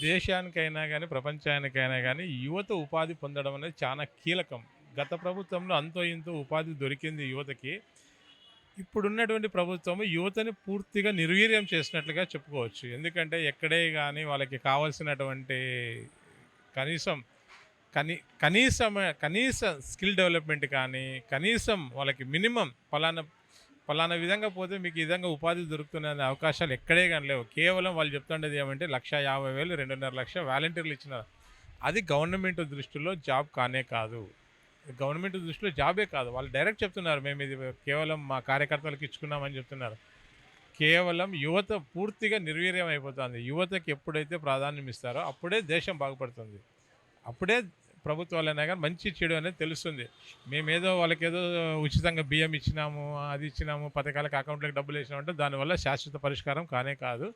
దేశానికైనా కానీ ప్రపంచానికైనా కానీ యువత ఉపాధి పొందడం అనేది చాలా కీలకం. గత ప్రభుత్వంలో అంతో ఇంతో ఉపాధి దొరికింది యువతకి. ఇప్పుడున్నటువంటి ప్రభుత్వం యువతని పూర్తిగా నిర్వీర్యం చేసినట్లుగా చెప్పుకోవచ్చు. ఎందుకంటే ఎక్కడే కానీ వాళ్ళకి కావాల్సినటువంటి కనీసం కనీ కనీసం కనీస స్కిల్ డెవలప్మెంట్ కానీ కనీసం వాళ్ళకి మినిమం ఫలానా పలానా విధంగా పోతే మీకు ఈ విధంగా ఉపాధి దొరుకుతున్న అవకాశాలు ఎక్కడే కానీ లేవు. కేవలం వాళ్ళు చెప్తుండేది ఏమంటే లక్ష యాభై వేలు రెండున్నర లక్ష వాలంటీర్లు ఇచ్చినారు. అది గవర్నమెంట్ దృష్టిలో జాబ్ కానే కాదు. గవర్నమెంట్ దృష్టిలో జాబే కాదు. వాళ్ళు డైరెక్ట్ చెప్తున్నారు మేము ఇది కేవలం మా కార్యకర్తలకు ఇచ్చుకున్నామని చెప్తున్నారు. కేవలం యువత పూర్తిగా నిర్వీర్యం అయిపోతుంది. యువతకి ఎప్పుడైతే ప్రాధాన్యం ఇస్తారో అప్పుడే దేశం బాగుపడుతుంది. అప్పుడే ప్రభుత్వాలైనా కానీ మంచి చెడు అనేది తెలుస్తుంది. మేమేదో వాళ్ళకి ఏదో ఉచితంగా బియ్యం ఇచ్చినాము అది ఇచ్చినాము పథకాలకు అకౌంట్లకు డబ్బులు వేసినామంటే దానివల్ల శాశ్వత పరిష్కారం కానే కాదు.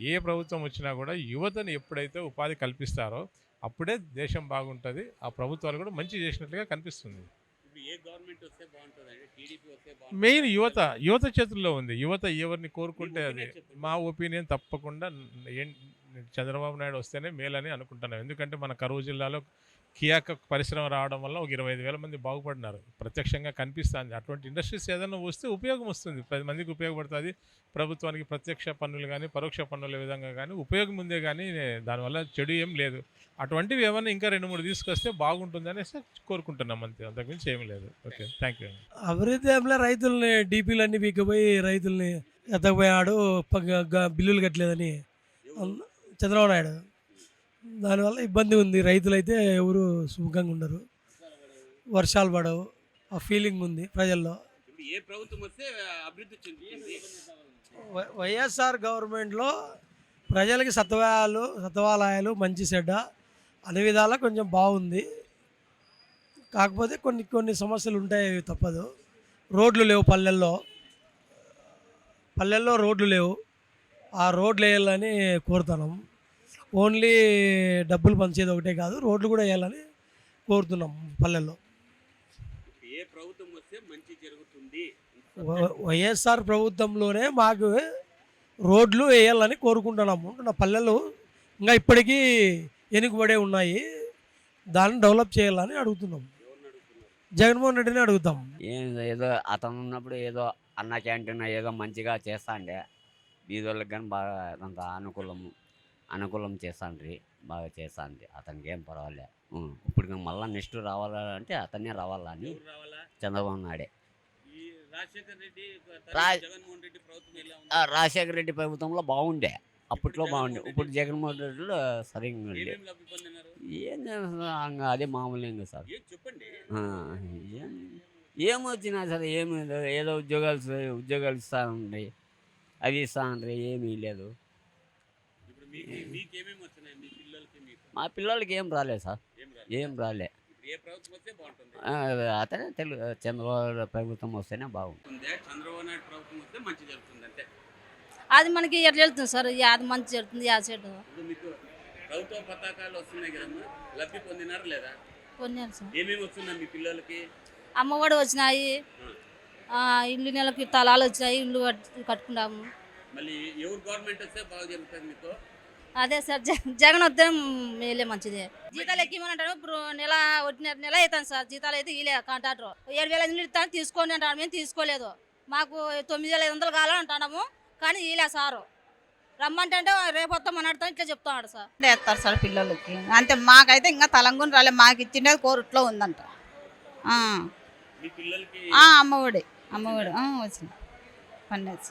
ఏ ప్రభుత్వం వచ్చినా కూడా యువతను ఎప్పుడైతే ఉపాధి కల్పిస్తారో అప్పుడే దేశం బాగుంటుంది. ఆ ప్రభుత్వాలు కూడా మంచి చేసినట్లుగా కనిపిస్తుంది. మెయిన్ యువత యువత చేతుల్లో ఉంది. యువత ఎవరిని కోరుకుంటే అది. మా ఒపీనియన్ తప్పకుండా ఏం- చంద్రబాబు నాయుడు వస్తేనే మేలని అనుకుంటున్నాం. ఎందుకంటే మన కరువు జిల్లాలో కియాక పరిశ్రమ రావడం వల్ల ఒక ఇరవై ఐదు వేల మంది బాగుపడినారు. ప్రత్యక్షంగా కనిపిస్తుంది. అటువంటి ఇండస్ట్రీస్ ఏదైనా వస్తే ఉపయోగం వస్తుంది. పది మందికి ఉపయోగపడుతుంది. ప్రభుత్వానికి ప్రత్యక్ష పన్నులు కానీ పరోక్ష పన్నుల విధంగా కానీ ఉపయోగం ఉందే కానీ దానివల్ల చెడు ఏం లేదు. అటువంటివి ఏమైనా ఇంకా రెండు మూడు తీసుకొస్తే బాగుంటుంది అనేసి కోరుకుంటున్నాం అంతే. అంతకుమించి ఏమి లేదు. ఓకే. థ్యాంక్ యూ అభివృద్ధి ఏమిలే రైతుల్ని డీపీలన్నీ వీకపోయి రైతుల్ని ఎత్తకపోయాడు బిల్లులు కట్టలేదని. చంద్రబాబు నాయుడు. దానివల్ల ఇబ్బంది ఉంది. రైతులైతే ఎవరు సుముఖంగా ఉండరు. వర్షాలు పడవు. ఆ ఫీలింగ్ ఉంది ప్రజల్లో. ఏ ప్రభుత్వం వస్తే అభివృద్ధి వై- వైఎస్ఆర్ గవర్నమెంట్లో ప్రజలకి సత్వాలు సత్వాలయాలు మంచి చెడ్డ. అన్ని విధాలా కొంచెం బాగుంది. కాకపోతే కొన్ని కొన్ని సమస్యలు ఉంటాయి తప్పదు. రోడ్లు లేవు పల్లెల్లో. పల్లెల్లో రోడ్లు లేవు. ఆ రోడ్లు వేయాలని కోరుతున్నాం. ఓన్లీ డబ్బులు పంచేది ఒకటే కాదు రోడ్లు కూడా వేయాలని కోరుతున్నాం పల్లెల్లో. ఏ ప్రభుత్వం వస్తే మంచి జరుగుతుంది? వ- వైఎస్ఆర్ ప్రభుత్వంలోనే మాకు రోడ్లు వేయాలని కోరుకుంటున్నాము. నా పల్లెలు ఇంకా ఇప్పటికీ వెనుకబడే ఉన్నాయి. దాన్ని డెవలప్ చేయాలని అడుగుతున్నాం. జగన్మోహన్ రెడ్డిని అడుగుతాం. ఏం ఏదో అతను ఉన్నప్పుడు ఏదో అన్న క్యాంటీన్ ఏదో మంచిగా చేస్తాండే బీదోళ్ళకి కానీ బాగా అంత అనుకూలం అనుకూలం చేస్తాండ్రి బాగా చేస్తాంది అతనికి ఏం పర్వాలే. ఇప్పుడు మళ్ళీ నెక్స్ట్ రావాలంటే అతనే రావాలా చంద్రబాబు నాయుడే. ఈ రాజశేఖర్ రెడ్డి ప్రభుత్వంలో బాగుండే. అప్పట్లో బాగుండే. ఇప్పుడు జగన్మోహన్ రెడ్డిలో సరిగ్గా ఏం చేస్తున్నా? అదే మామూలు ఇంకా సార్. చెప్పండి. ఏమొచ్చినా సరే ఏమి లేదు. ఏదో ఉద్యోగాలు ఉద్యోగాలు ఇస్తానండి అవి ఇస్తానండి ఏమీ లేదు ఇప్పుడు మీకు మీకు ఏమేమి వచ్చినాయి మీ పిల్లలకి మీకు? మా పిల్లలకి ఏం రాలేదు సార్. ఏం రాలే. బాగుంటుంది? ఆ, అతనే తెలుగు చంద్రబాబు ప్రభుత్వం వస్తేనే బాగుంది ఉందే చంద్రబాబు నాయుడు ప్రభుత్వం వస్తే మంచి జరుగుతుంది అంటే అది మనకి ఎట్లా వెళ్తుంది సార్? అది మంచి జరుగుతుంది యా చెడు. ప్రభుత్వ పథకాలు వస్తున్నాయి కదమ్మా. లబ్ధి పొందినారు లేదా? కొన్నారు సార్. ఏమేమి వస్తున్నాయి మీ పిల్లలకి? అమ్మఒడి వచ్చినాయి. ఆ, ఇల్లు నెలకి తలాలు వచ్చినాయి ఇల్లు కట్- కట్టుకున్నాము. మళ్ళీ ఎవరు గవర్నమెంట్ వస్తే బాగా జరుగుతుంది మీకు? అదే సార్ జగన్ వస్తే మేలే మంచిదే. జీతాలు ఎక్కిమని ఇప్పుడు నెల ఒకటి నెల అవుతాను సార్ జీతాలు అయితే ఇలే కాంట్రాక్టర్. ఏడు వేల ఐదు ఇస్తాను తీసుకోండి అంటాడు మేము తీసుకోలేదు. మాకు తొమ్మిది వేల ఐదు వందలు కావాలని అంటున్నాము కానీ ఇలే సారు. రమ్మంటే అంటే రేపు వస్తాం అని అడుగుతాం ఇట్లా చెప్తున్నాడు సార్. వేస్తారు సార్ పిల్లలకి. అంతే మాకైతే ఇంకా తలంగుని రాలే మాకు ఇచ్చిండేది కోరుట్లో ఉందంట. ఆ. మీ పిల్లలకి ఆ, అమ్మఒడి అమ్మఒడి ఆ, వచ్చింది. పన్నేసి